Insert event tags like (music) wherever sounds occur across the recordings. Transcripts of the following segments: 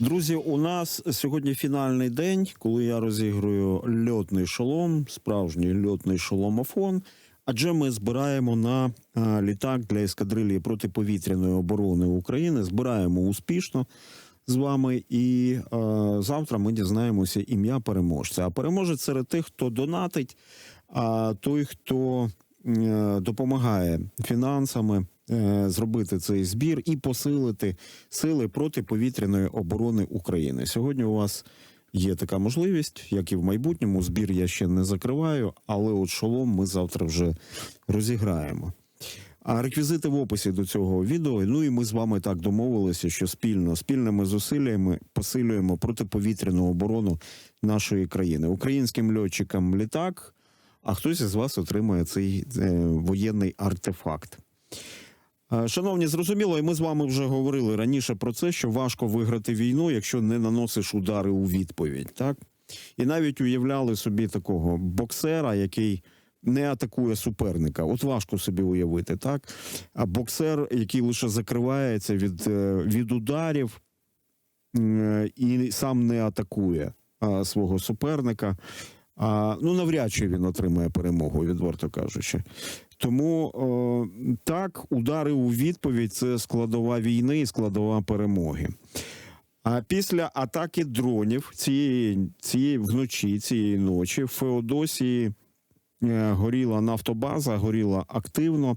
Друзі, у нас сьогодні фінальний день, коли я розіграю льотний шолом, справжній льотний шоломофон. Адже ми збираємо на літак для ескадрилії протиповітряної оборони України. Збираємо успішно з вами. І а, завтра ми дізнаємося ім'я переможця. А переможець серед тих, хто донатить, а той, хто е, допомагає фінансами е, зробити цей збір і посилити сили протиповітряної оборони України. Сьогодні у вас є така можливість, як і в майбутньому. Збір я ще не закриваю, але от шолом ми завтра вже розіграємо. А реквізити в описі до цього відео. Ну і ми з вами так домовилися, що спільно спільними зусиллями посилюємо протиповітряну оборону нашої країни. Українським льотчикам літак, а хтось із вас отримає цей е, воєнний артефакт. Е, Шановні, зрозуміло, і ми з вами вже говорили раніше про це, що важко виграти війну, якщо не наносиш удари у відповідь. Так? І навіть уявляли собі такого боксера, який не атакує суперника. От важко собі уявити, так? А боксер, який лише закривається від, е, від ударів і сам не атакує свого суперника. А, ну, навряд чи він отримає перемогу, відверто кажучи. Тому о, так, удари у відповідь це складова війни і складова перемоги. А після атаки дронів цієї, цієї вночі, цієї ночі в Феодосії е, горіла нафтобаза, горіла активно, е,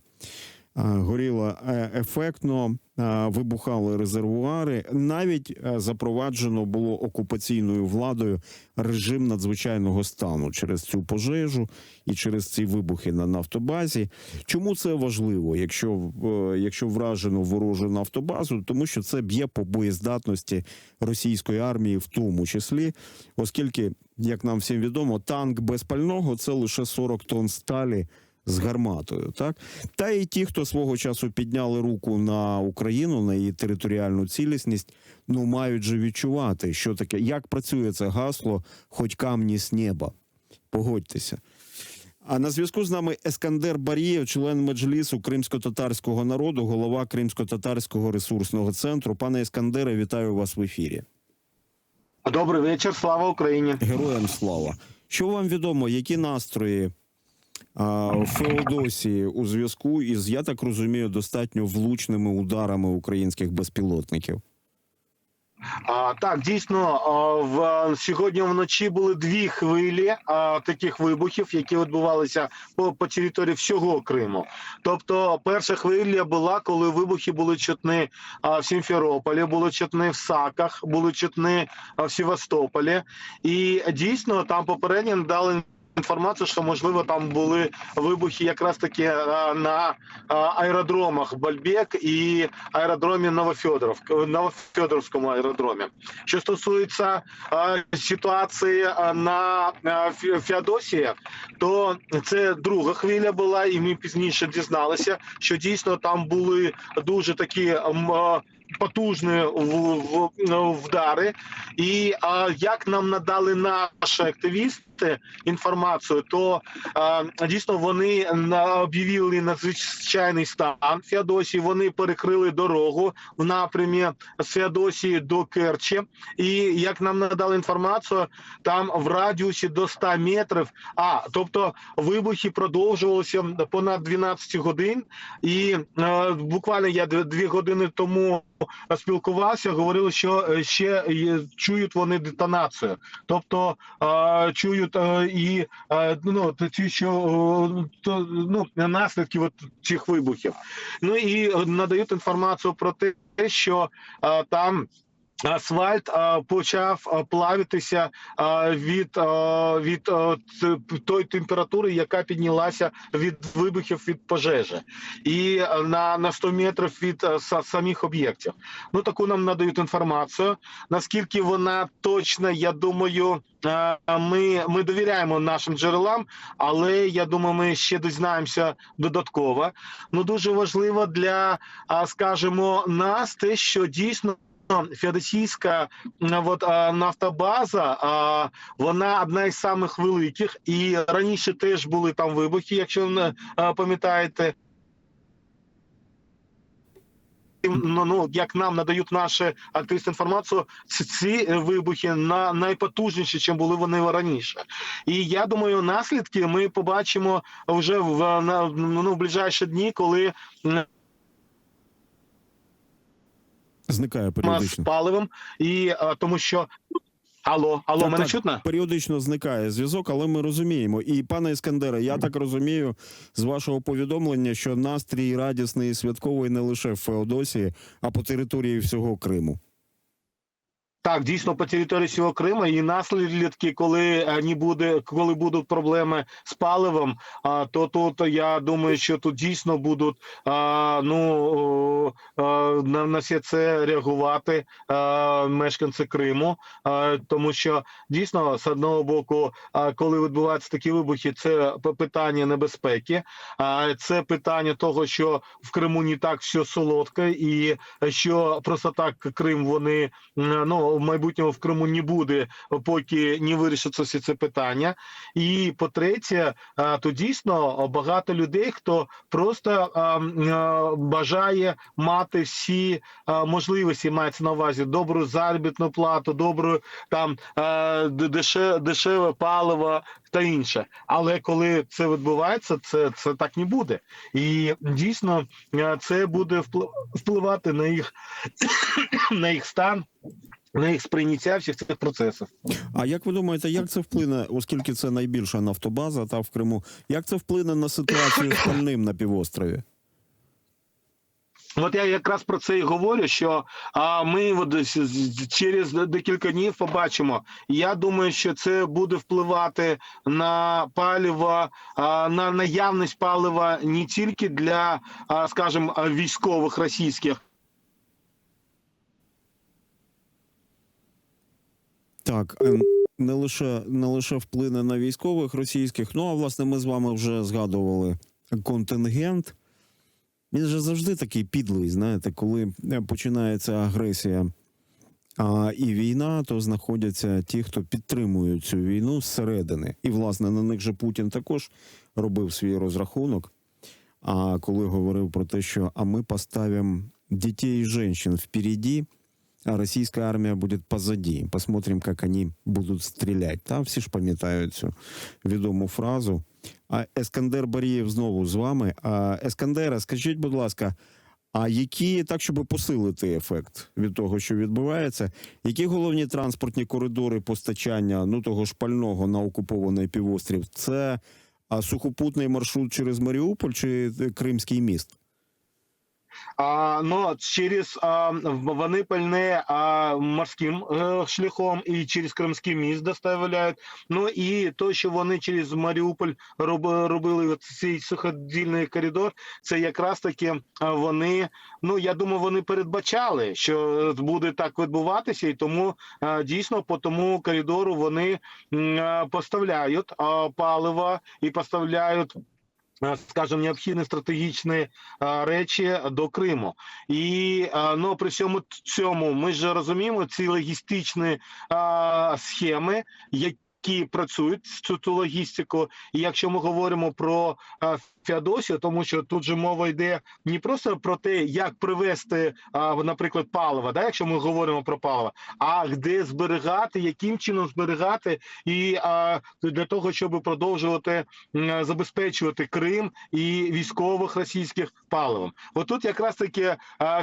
горіла е, ефектно, е, вибухали резервуари. Навіть е, запроваджено було окупаційною владою режим надзвичайного стану через цю пожежу і через ці вибухи на нафтобазі. Чому це важливо, якщо, е, якщо вражено ворожу нафтобазу? Тому що це б'є по боєздатності російської армії, в тому числі, оскільки, як нам всім відомо, танк без пального це лише 40 тонн сталі. З гарматою, так та і ті, хто свого часу підняли руку на Україну на її територіальну цілісність, ну мають же відчувати, що таке, як працює це гасло, хоч камні з неба. Погодьтеся. А на зв'язку з нами Ескандер Барієв, член меджлісу кримсько-татарського народу, голова Кримсько-татарського ресурсного центру. Пане Ескандере, вітаю вас в ефірі. Добрий вечір, слава Україні. Героям слава. Що вам відомо, які настрої Феодосії у зв'язку із, я так розумію, достатньо влучними ударами українських безпілотників? А, так, дійсно, в сьогодні вночі були дві хвилі а, таких вибухів, які відбувалися по, по території всього Криму. Тобто, перша хвиля була, коли вибухи були чутні а, в Сімферополі, були чутні в Саках, були чутні а, в Севастополі. І дійсно там попередньо дали. Інформацію, що можливо там були вибухи якраз таки на аеродромах Бальбек і аеродромі Новофедоров, Новофедоровському аеродромі. Що стосується ситуації на Феодосії, то це друга хвиля була, і ми пізніше дізналися, що дійсно там були дуже такі. Потужні вдари, і а, як нам надали наші активісти інформацію, то а, дійсно вони об'явили надзвичайний стан Феодосії. Вони перекрили дорогу в напрямі з Феодосії до Керчі. І як нам надали інформацію, там в радіусі до 100 метрів. А тобто вибухи продовжувалися понад 12 годин, і е, буквально я дві, дві години тому спілкувався, говорили, що е, ще чують вони детонацію, тобто е, чують е, і е, ну ті, що то, ну наслідки от цих вибухів. Ну і надають інформацію про те, що е, там. Асфальт почав плавитися від, від тої температури, яка піднялася від вибухів від пожежі, і на, на 100 метрів від самих об'єктів. Ну таку нам надають інформацію. Наскільки вона точна, я думаю, ми, ми довіряємо нашим джерелам, але я думаю, ми ще дізнаємося додатково. Ну дуже важливо для, скажімо, нас те, що дійсно. Феодосійська м, от, нафтобаза, вона одна із самих великих, і раніше теж були там вибухи, якщо не пам'ятаєте. ну, ну як нам надають наші активісти інформацію, ці, вибухи на найпотужніші, чим були вони раніше. І я думаю, наслідки ми побачимо вже в на ну, в ближайші дні, коли Зникає з періодично. паливом, і е, тому що алло, алло, Так, мене так. чутно? Періодично зникає зв'язок, але ми розуміємо. І пане Іскандере, я так розумію з вашого повідомлення, що настрій радісний і святковий не лише в Феодосії, а по території всього Криму. Так, дійсно по території всього Криму і наслідки, коли не буде, коли будуть проблеми з паливом, а то тут я думаю, що тут дійсно будуть ну на, на все це реагувати мешканці Криму, тому що дійсно з одного боку, коли відбуваються такі вибухи, це питання небезпеки, а це питання того, що в Криму не так все солодко, і що просто так Крим вони ну в майбутньому в Криму не буде, поки не вирішаться всі це питання. І по-третє, то дійсно багато людей, хто просто бажає мати всі можливості, мається на увазі добру заробітну плату, добру там дешеве паливо та інше. Але коли це відбувається, це, це так не буде. І дійсно це буде впливати на їх (coughs) на їх стан, на їх сприйняття всіх цих процесів. А як ви думаєте, як це вплине, оскільки це найбільша нафтобаза та в Криму, як це вплине на ситуацію з пальним на півострові? От я якраз про це і говорю, що а, ми от, через декілька днів побачимо. Я думаю, що це буде впливати на паливо, а, на наявність палива не тільки для, скажімо, військових російських. Так, е, не лише не лише вплине на військових російських, ну а власне ми з вами вже згадували контингент. Він же завжди такий підлий, знаєте, коли е, починається агресія а, і війна, то знаходяться ті, хто підтримують цю війну зсередини. І, власне, на них же Путін також робив свій розрахунок. А коли говорив про те, що а ми поставимо дітей і жінок впереді, а російська армія буде позаді. Посмотрим, як вони будуть стріляти. Та всі ж пам'ятають цю відому фразу. А Ескандер Барієв знову з вами. А Ескандера, скажіть, будь ласка, а які так, щоб посилити ефект від того, що відбувається, які головні транспортні коридори постачання ну того ж пального на окупований півострів? Це сухопутний маршрут через Маріуполь чи е, Кримський міст? А, ну, через а, вони пальне а, морським е, шляхом і через Кримський міст доставляють. Ну і то, що вони через Маріуполь роб, робили цей суходільний коридор, це якраз таки вони. Ну я думаю, вони передбачали, що буде так відбуватися, і тому а, дійсно по тому коридору вони а, поставляють а, паливо і поставляють. А, Скажімо, необхідні стратегічні речі до Криму, і ну при всьому цьому ми ж розуміємо ці логістичні схеми, які працюють цю, логістику. І якщо ми говоримо про Феодосію, тому що тут же мова йде не просто про те, як привезти, наприклад, паливо, да, якщо ми говоримо про паливо, а де зберігати, яким чином зберігати, і для того, щоб продовжувати забезпечувати Крим і військових російських паливом. Отут якраз таки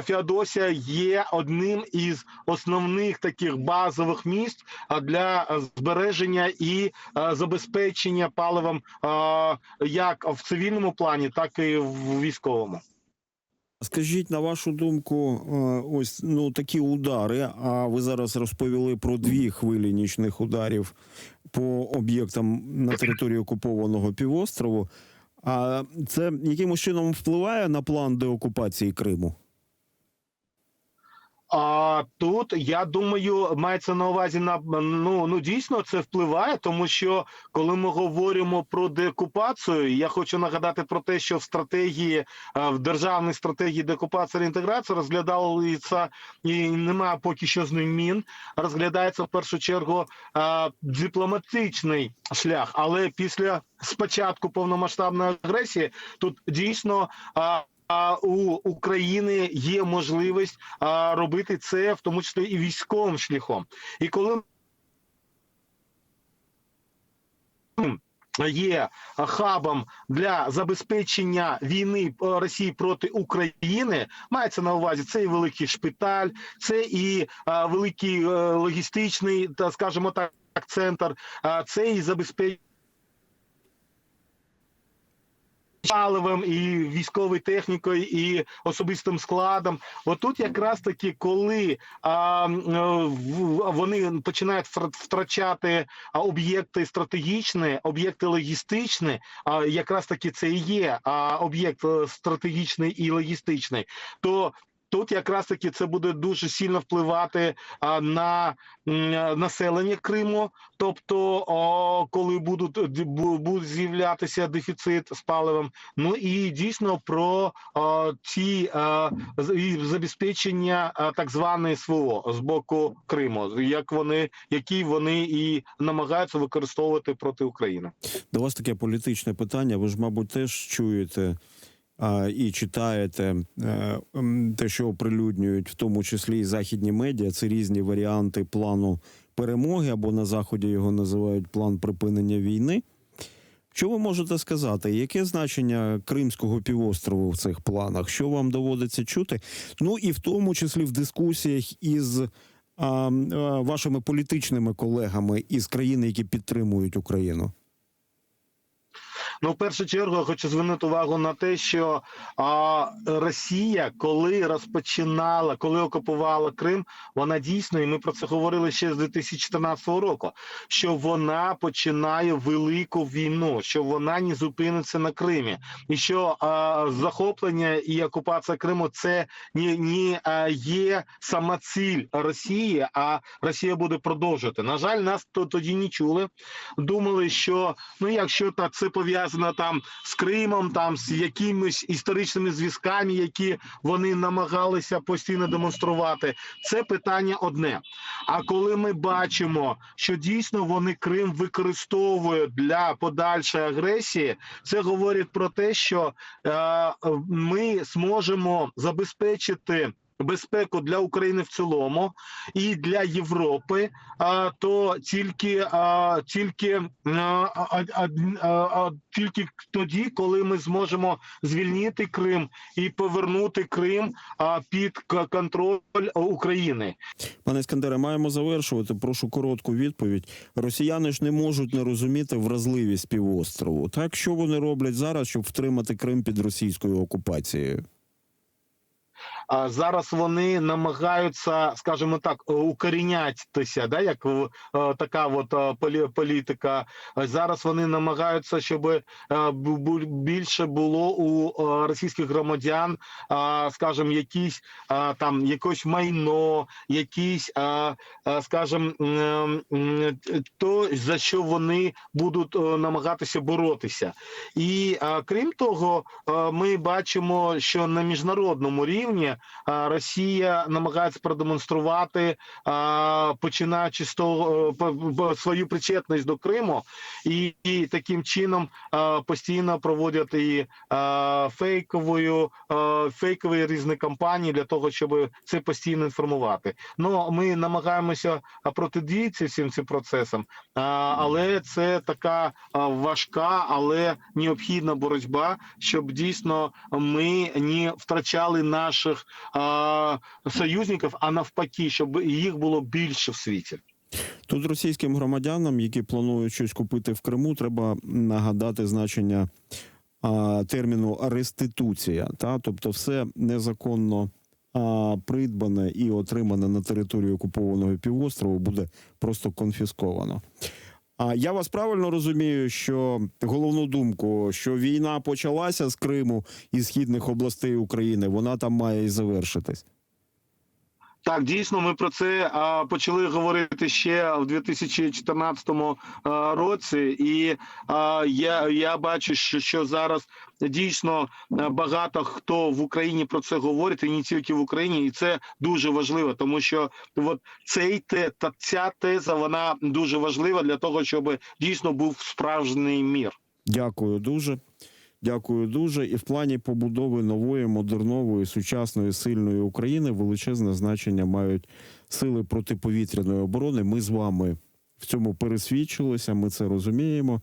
Феодосія є одним із основних таких базових місць для збереження і забезпечення паливом як в цивільному плані, так і в військовому. Скажіть, на вашу думку, е, ось ну такі удари. А ви зараз розповіли про дві хвилі нічних ударів по об'єктам на території окупованого півострову. А це якимось чином впливає на план деокупації Криму? А тут я думаю, мається на увазі на ну ну дійсно це впливає, тому що коли ми говоримо про деокупацію, я хочу нагадати про те, що в стратегії е, в державній стратегії деокупації інтеграції розглядалися і немає поки що змін. Розглядається в першу чергу е, дипломатичний шлях, але після спочатку повномасштабної агресії тут дійсно. Е, у України є можливість робити це, в тому числі і військовим шляхом. І коли є хабом для забезпечення війни е, Росії проти України, мається на увазі це і великий шпиталь, це і великий е, логістичний, та скажімо так, центр, це і забезпечення. Паливом і військовою технікою, і особистим складом. Отут якраз таки, коли а, е, вони починають втрачати об'єкти стратегічні, об'єкти логістичні, а якраз таки це і є об'єкт е, стратегічний і логістичний, то Тут якраз таки це буде дуже сильно впливати на населення Криму. Тобто, коли будуть д- бу- буде з'являтися дефіцит з паливом, ну і дійсно про ці забезпечення так званої СВО з боку Криму, як вони, які вони і намагаються використовувати проти України. До вас таке політичне питання. Ви ж, мабуть, теж чуєте і читаєте е, те, що оприлюднюють, в тому числі і західні медіа. Це різні варіанти плану перемоги, або на заході його називають план припинення війни. Що ви можете сказати? Яке значення Кримського півострову в цих планах? Що вам доводиться чути? Ну і в тому числі в дискусіях із а, а, вашими політичними колегами із країн, які підтримують Україну? Ну, в першу чергу я хочу звернути увагу на те, що а, Росія, коли розпочинала, коли окупувала Крим, вона дійсно, і ми про це говорили ще з 2014 року, що вона починає велику війну, що вона не зупиниться на Кримі, і що а, захоплення і окупація Криму це не, не а, є сама ціль Росії, а Росія буде продовжувати. На жаль, нас то тоді не чули. Думали, що ну якщо так це пов'язано там з Кримом, там з якимись історичними зв'язками, які вони намагалися постійно демонструвати, це питання одне. А коли ми бачимо, що дійсно вони Крим використовують для подальшої агресії, це говорить про те, що е, ми зможемо забезпечити. Безпеку для України в цілому і для Європи, а, то тільки тільки тільки тоді, коли ми зможемо звільнити Крим і повернути Крим а, під контроль України. Пане Іскандере, маємо завершувати. Прошу коротку відповідь. Росіяни ж не можуть не розуміти вразливість півострову. Так що вони роблять зараз, щоб втримати Крим під російською окупацією? А зараз вони намагаються, скажімо так, е, укорінятися, да, як е, така от е, політика. Зараз вони намагаються, щоб більше було у російських громадян, скажімо, якісь там якось майно, якісь, скажімо, то за що вони будуть намагатися боротися. І крім того, ми бачимо, що на міжнародному рівні Росія намагається продемонструвати, починаючи з того е, свою причетність до Криму, і, і таким чином постійно проводять і фейковою а, фейкові різні кампанії для того, щоб це постійно інформувати. Ну ми намагаємося протидіяти всім цим процесам, але це така важка, але необхідна боротьба, щоб дійсно ми не втрачали наших а, союзників, а навпаки, щоб їх було більше в світі. Тут російським громадянам, які планують щось купити в Криму, треба нагадати значення а, терміну реституція. Та? Тобто, все незаконно а, придбане і отримане на території окупованого півострову буде просто конфісковано. А я вас правильно розумію, що головну думку, що війна почалася з Криму і східних областей України, вона там має і завершитись. Так, дійсно, ми про це а, почали говорити ще в 2014 а, році, і а, я, я бачу, що, що зараз дійсно багато хто в Україні про це говорить, і не тільки в Україні, і це дуже важливо, тому що от цей те та ця теза вона дуже важлива для того, щоб дійсно був справжній мір. Дякую дуже. Дякую дуже. І в плані побудови нової, модернової, сучасної, сильної України величезне значення мають сили протиповітряної оборони. Ми з вами в цьому пересвідчилися. Ми це розуміємо.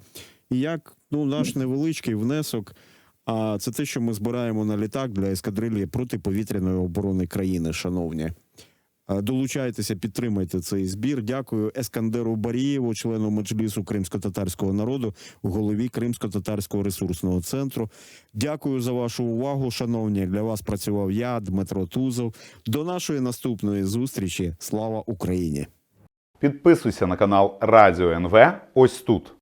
І як ну наш невеличкий внесок. А це те, що ми збираємо на літак для ескадрилії протиповітряної оборони країни, шановні. Долучайтеся, підтримайте цей збір. Дякую Ескандеру Барієву, члену меджлісу кримсько-татарського народу, голові Кримсько-татарського ресурсного центру. Дякую за вашу увагу, шановні. Для вас працював я, Дмитро Тузов. До нашої наступної зустрічі. Слава Україні! Підписуйся на канал Радіо НВ ось тут.